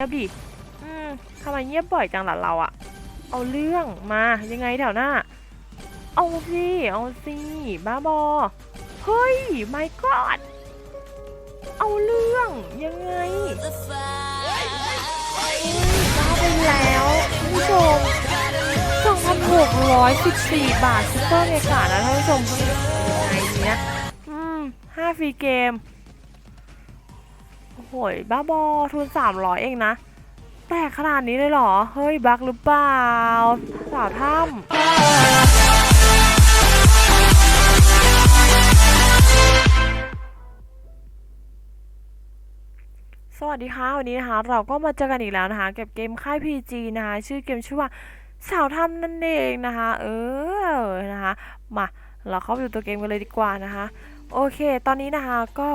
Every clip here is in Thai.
งียบดิ อืมทำไมเงียบบ่อยจังหล่ะเราอะเอาเรื่องมา ยังไงแถวหน้า เอาสิ เอาสิ บ้าบอ เฮ้ยไม่กอด เอาเรื่อง ยังไงบ้าไปแล้วคุณผู้ชม2,614บสี่บาทซุปเปอร์เมกานะท่านผู้ชมเฮ้ยยังไงเนี้ย อืมห้าฟรีเกม โอ้โหยบ้าบอทุน300เองนะ แต่ขนาดนี้เลยเหรอ เฮ้ย บักหรือเปล่า สาวถ้ำสวัสดีค่ะ วันนี้นะคะ เราก็มาเจอกันอีกแล้วนะคะกับเกมค่าย PG นะคะ ชื่อเกมชื่อว่าสาวถ้ำนั่นเองนะคะ เออ นะคะ มา เราเข้าไปดูตัวเกมกันเลยดีกว่านะคะ โอเค ตอนนี้นะคะก็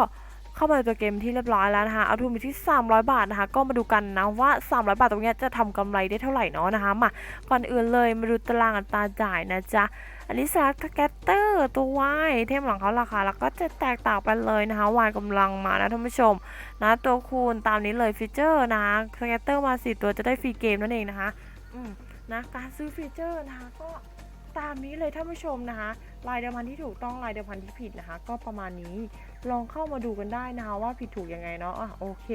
เข้ามาในตัวเกมที่เรียบร้อยแล้วนะคะเอาทุนไปที่ 300 บาทนะคะ ก็มาดูกันนะว่า 300 บาทตรงนี้จะทำกำไรได้เท่าไหร่เนาะนะคะมาก่อนอื่นเลยมาดูตารางอัตราจ่ายนะจ๊ะอันนี้สลักแกตเตอร์ตัววายเทมหลังเขาราคาแล้วก็จะแตกต่างไปเลยนะคะวายกำลังมานะท่านผู้ชมนะตัวคูณตามนี้เลยฟีเจอร์นะคะสแกตเตอร์มาสี่ตัวจะได้ฟรีเกมนั่นเองนะคะอืมนะการซื้อฟีเจอร์นะคะก็ ตามนี้เลยท่านผู้ชมนะคะลายเดิมพันที่ถูกต้องลายเดิมพันที่ผิดนะคะ ก็ประมาณนี้ลองเข้ามาดูกันได้นะคะว่าผิดถูกยังไงเนาะอะโอเค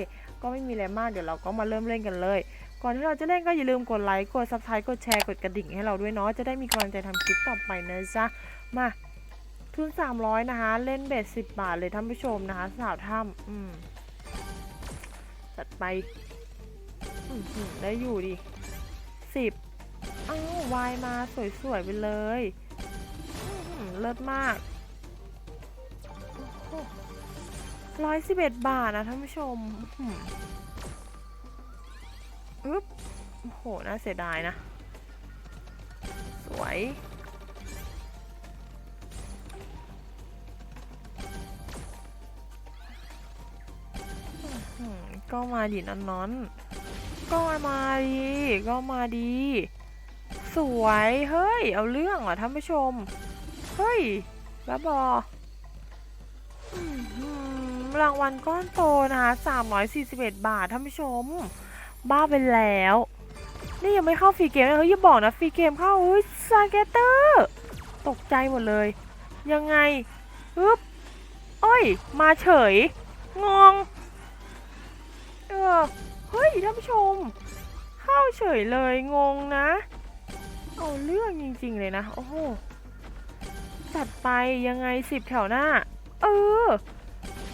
ก็ไม่มีอะไรมากเดี๋ยวเราก็มาเริ่มเล่นกันเลย ก่อนที่เราจะเล่นก็อย่าลืมกดไลค์กดซับสไครต์กดแชร์กดกระดิ่งให้เราด้วยเนาะจะได้มีกำลังใจทำคลิปต่อไปนะจ๊ะมาทุน300นะคะ เล่นเบส10 บาทเลยท่านผู้ชมนะคะ สาวถ้ำอืมจัดไปอืมได้อยู่ดิสิบ อ้าววายมาสวยๆไปเลยเลิศมากร้อยสิบเอ็ดบาทนะท่านผู้ชมอึ๊บโห น่าเสียดายนะ สวย ก็มาดินอนนๆก็มาดี ก็มาดี สวยเฮ้ย เอาเรื่องเหรอท่านผู้ชม เฮ้ยบ้าบอรางวัลก้อนโตนะคะ341 บาทท่านผู้ชม บ้าไปแล้ว นี่ยังไม่เข้าฟรีเกมนะเฮ้ยอย่าบอกนะฟรีเกมเข้าเฮ้ยซาเกเตอร์ตกใจหมดเลย ยังไงปึ๊บเอ้ย มาเฉย งง เออ เฮ้ยท่านผู้ชม เข้าเฉยเลยงงนะ เอาเรื่องจริงๆเลยนะ โอ้โห จัดไปยังไงสิบแถวหน้า เออ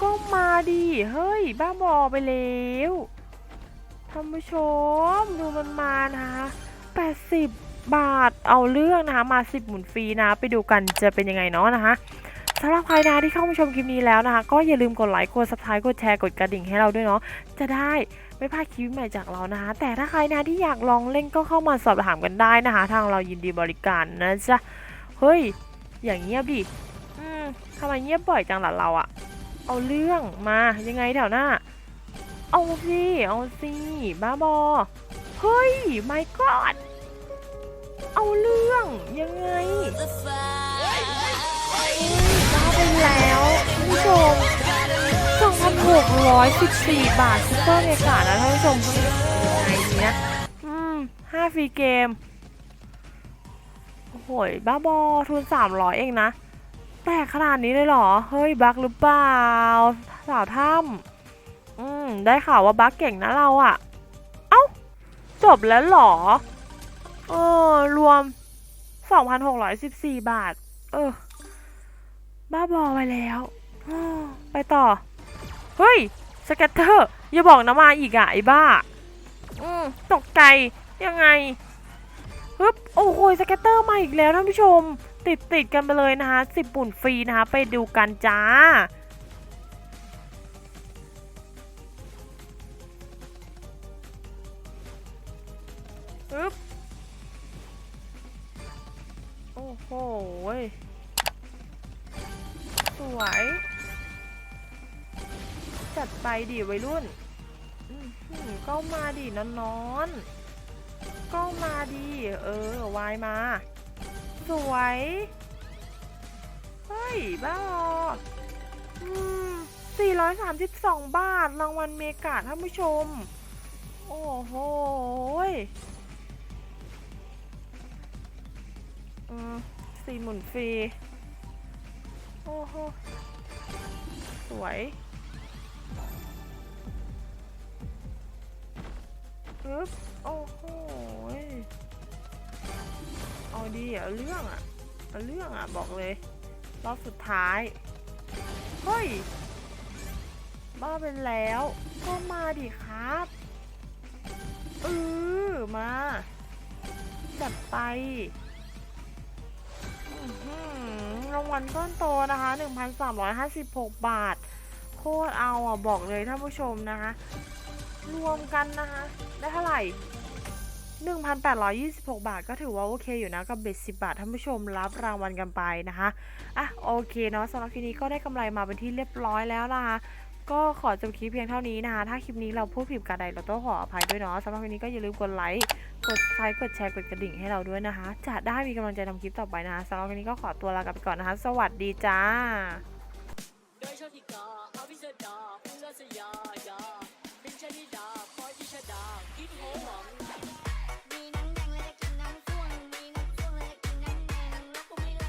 ก็มาดีเฮ้ย บ้าบอไปแล้วท่านผู้ชม ดูมันมานะคะ80 บาทเอาเรื่องนะคะ มา 10 หมุนฟรีนะ ไปดูกันจะเป็นยังไงเนาะนะคะสำหรับใครนะที่เข้ามาชมคลิปนี้แล้วนะคะ ก็อย่าลืมกดไลค์กด subscribe กดแชร์กดกระดิ่งให้เราด้วยเนาะจะได้ ไม่พลาดคลิปใหม่จากเรานะคะ แต่ถ้าใครนะที่อยากลองเล่นก็เข้ามาสอบถามกันได้นะคะ ทางเรายินดีบริการนะจ๊ะ เฮ้ย อย่างเงียบดิ อืมทำไมเงียบบ่อยจังหล่ะเราอะเอาเรื่องมายังไงแถวหน้า เอาสิเอาสิบ้าบอ เฮ้ยไม่กอดเอาเรื่องยัง 614 บาทซุปเปอร์เมกานะท่านผู้ชมเฮ้ยยังไงเนี้ยอืมห้าฟรีเกม โอ้โหยบ้าบอทุน 300 เองนะ แต่ขนาดนี้เลยเหรอ เฮ้ย บักหรือเปล่า สาวถ้ำอืม ได้ข่าวว่าบักเก่งนะเราอะเอ้า จบแล้วเหรอ เออ รวม 2,614 บาท เออ บ้าบอไปแล้ว ไปต่อ เฮ้ยสเก็ตเตอร์ อย่าบอกนะมาอีกอะไอ้บ้า อืมตกใจ ยังไงฮึบโอ้โหสเก็ตเตอร์มาอีกแล้วท่านผู้ชม ติดติดกันไปเลยนะคะสิบปุ่นฟรีนะคะ ไปดูกันจ้าฮึบโอ้โหยสวย จัดไปดิวัยรุ่นก็มาดินอนนอนก็มาดีเออวายมา สวย เฮ้ย บ้าบออืม432บาท รางวัลเมกาท่านผู้ชม โอ้โหอืมสี่หมื่นฟรี โอ้โห สวย ปึ๊บโอ้โหเอาดีเอาเรื่องอะเอาเรื่องอะบอกเลย รอบสุดท้าย เฮ้ย บ้าไปแล้ว ก็มาดิครับเออมา จัดไปรางวัลก้อนโตนะคะ 1,356 บาท โคตรเอาอะ บอกเลยท่านผู้ชมนะคะ รวมกันนะคะ ได้เท่าไหร่ 1,826 บาท ก็ถือว่าโอเคอยู่นะกับเบ็ด10 บาทท่านผู้ชมรับรางวัลกันไปนะคะอะโอเคเนาะสำหรับคลิปนี้ก็ได้กำไรมาเป็นที่เรียบร้อยแล้วนะคะก็ขอจบคลิปเพียงเท่านี้นะคะ ถ้าคลิปนี้เราพูดผิดกันใดเราต้องขออภัยด้วยเนาะสำหรับคลิปนี้ก็อย่าลืมกดไลค์ กดไลค์กดแชร์ กดกระดิ่งให้เราด้วยนะคะ จะได้มีกำลังใจทำคลิปต่อไปนะคะสำหรับคลิปนี้ก็ขอตัวลากลับไปก่อนนะคะ สวัสดีจ้า ชดากินหัวหวัง